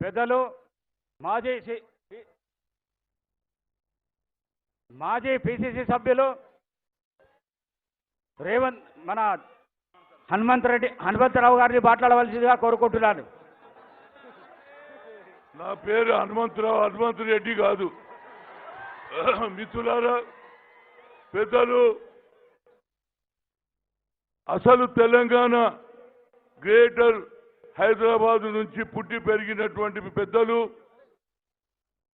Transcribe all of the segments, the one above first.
పెద్దలు మాజీ సి- మాజీ పిసిసి సభ్యులు రేవంత్ మన హనుమంత్ రెడ్డి హనుమంతరావు గారిని మాట్లాడవలసిందిగా కోరుకుంటున్నాను. నా పేరు హనుమంతరావు హనుమంతు రెడ్డి కాదు. మిత్రులారా పెద్దలు అసలు తెలంగాణ గ్రేటర్ హైదరాబాద్ నుంచి పుట్టి పెరిగినటువంటి పెద్దలు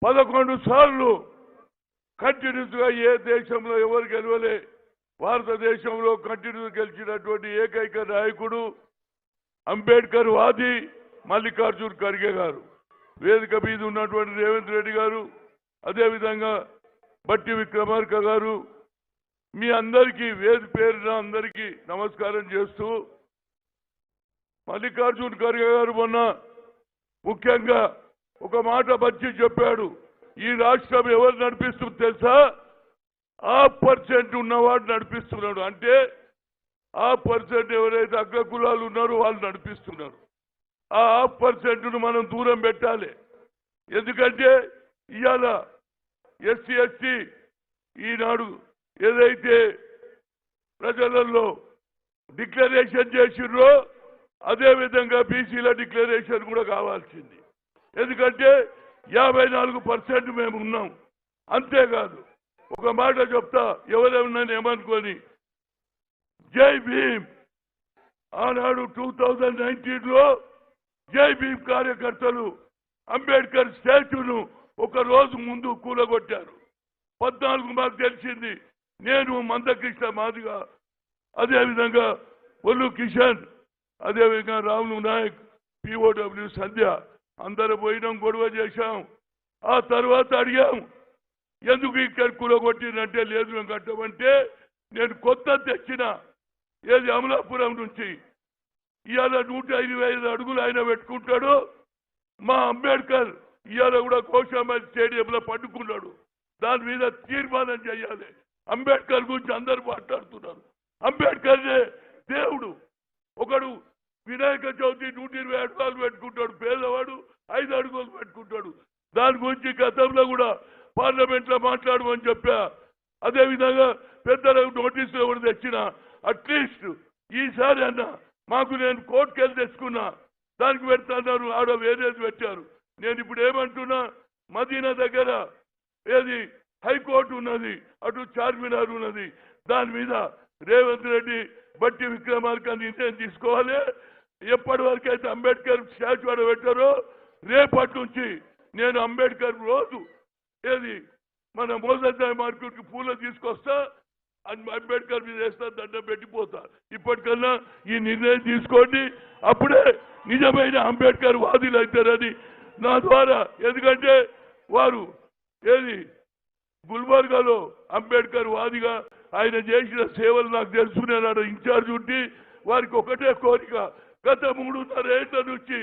పదకొండు సార్లు కంటిన్యూస్గా ఏ దేశంలో ఎవరు గెలవలే భారతదేశంలో కంటిన్యూస్ గెలిచినటువంటి ఏకైక నాయకుడు అంబేద్కర్ వాది మల్లికార్జున్ ఖర్గే గారు. వేదిక మీద ఉన్నటువంటి రేవంత్ రెడ్డి గారు అదేవిధంగా బట్టి విక్రమార్క గారు మీ అందరికీ వేది పేరున అందరికీ నమస్కారం చేస్తూ మల్లికార్జున్ ఖర్గే గారు మొన్న ముఖ్యంగా ఒక మాట మంచి చెప్పాడు. ఈ రాష్ట్రం ఎవరు నడిపిస్తుంది తెలుసా? ఆ పర్సెంట్ ఉన్నవాడు నడిపిస్తున్నాడు. అంటే ఆ పర్సెంట్ ఎవరైతే అగ్ర కులాలు ఉన్నారో వాళ్ళు నడిపిస్తున్నారు. ఆ హాఫ్ పర్సెంట్ను మనం దూరం పెట్టాలి. ఎందుకంటే ఇవాళ ఎస్సీ ఎస్టీ ఈనాడు ఏదైతే ప్రజలలో డిక్లరేషన్ చేసిర్రో అదేవిధంగా బీసీల డిక్లరేషన్ కూడా కావాల్సింది. ఎందుకంటే యాభై నాలుగు పర్సెంట్ మేము ఉన్నాం. అంతేకాదు ఒక మాట చెప్తా ఎవరేమన్నా ఏమనుకొని జై భీమ్! ఆనాడు టూ థౌజండ్ నైన్టీన్లో జై భీమ్ కార్యకర్తలు అంబేద్కర్ స్టాచ్యూను ఒక రోజు ముందు కూలగొట్టారు. పద్నాలుగు మాకు తెలిసింది నేను మందకృష్ణ మాదిగా అదేవిధంగా ఒల్లు కిషన్ అదేవిధంగా రాములు నాయక్ పిఓడబ్ల్యూ సంధ్య అందరు పోయినాం గొడవ చేశాం. ఆ తర్వాత అడిగాం ఎందుకు ఇక్కడ కూలగొట్టినంటే లేదు మేము కట్టమంటే నేను కొత్త తెచ్చిన ఏది అమలాపురం నుంచి. ఇవాళ నూట ఇరవై ఐదు అడుగులు ఆయన పెట్టుకుంటాడు. మా అంబేద్కర్ ఇవాళ కూడా కోశామల్ స్టేడియంలో పండుకున్నాడు. దాని మీద తీర్మానం చేయాలి. అంబేద్కర్ గురించి అందరూ మాట్లాడుతున్నారు. అంబేద్కర్ దేవుడు వినాయక చవితి నూట ఇరవై అడుగులు పెట్టుకుంటాడు పేదవాడు ఐదు అడుగులు పెట్టుకుంటాడు. దాని గురించి గతంలో కూడా పార్లమెంట్లో మాట్లాడమని చెప్పా. అదే విధంగా పెద్దలకు నోటీసులు కూడా తెచ్చిన అట్లీస్ట్ ఈసారి అన్న మాకు నేను కోర్టుకు వెళ్ళి తెచ్చుకున్నా దానికి పెడతాన్నారు ఆడ వేరేది పెట్టారు. నేను ఇప్పుడు ఏమంటున్నా మదీనా దగ్గర ఏది హైకోర్టు ఉన్నది అటు చార్మినార్ ఉన్నది దాని మీద రేవంత్ రెడ్డి బట్టి విక్రమార్క నిర్ణయం తీసుకోవాలి ఎప్పటి వరకు అయితే అంబేద్కర్ స్టాచ్యూ అక్కడ పెట్టారో రేపటి నుంచి నేను అంబేద్కర్ రోజు ఏది మన మోసద్దాయి మార్కెట్కి పూలు తీసుకొస్తా అంబేద్కర్ మీద వేస్తా దండం పెట్టిపోతా. ఇప్పటికన్నా ఈ నిర్ణయం తీసుకోండి. అప్పుడే నిజమైన అంబేద్కర్ వాదులు అవుతారని నా ద్వారా. ఎందుకంటే వారు ఏది గుల్బర్గాలో అంబేద్కర్ వాదిగా ఆయన చేసిన సేవలు నాకు తెలుసు నేను ఇన్ఛార్జ్ ఉండి వారికి ఒకటే కోరిక గత మూడున్నర ఏళ్ళ నుంచి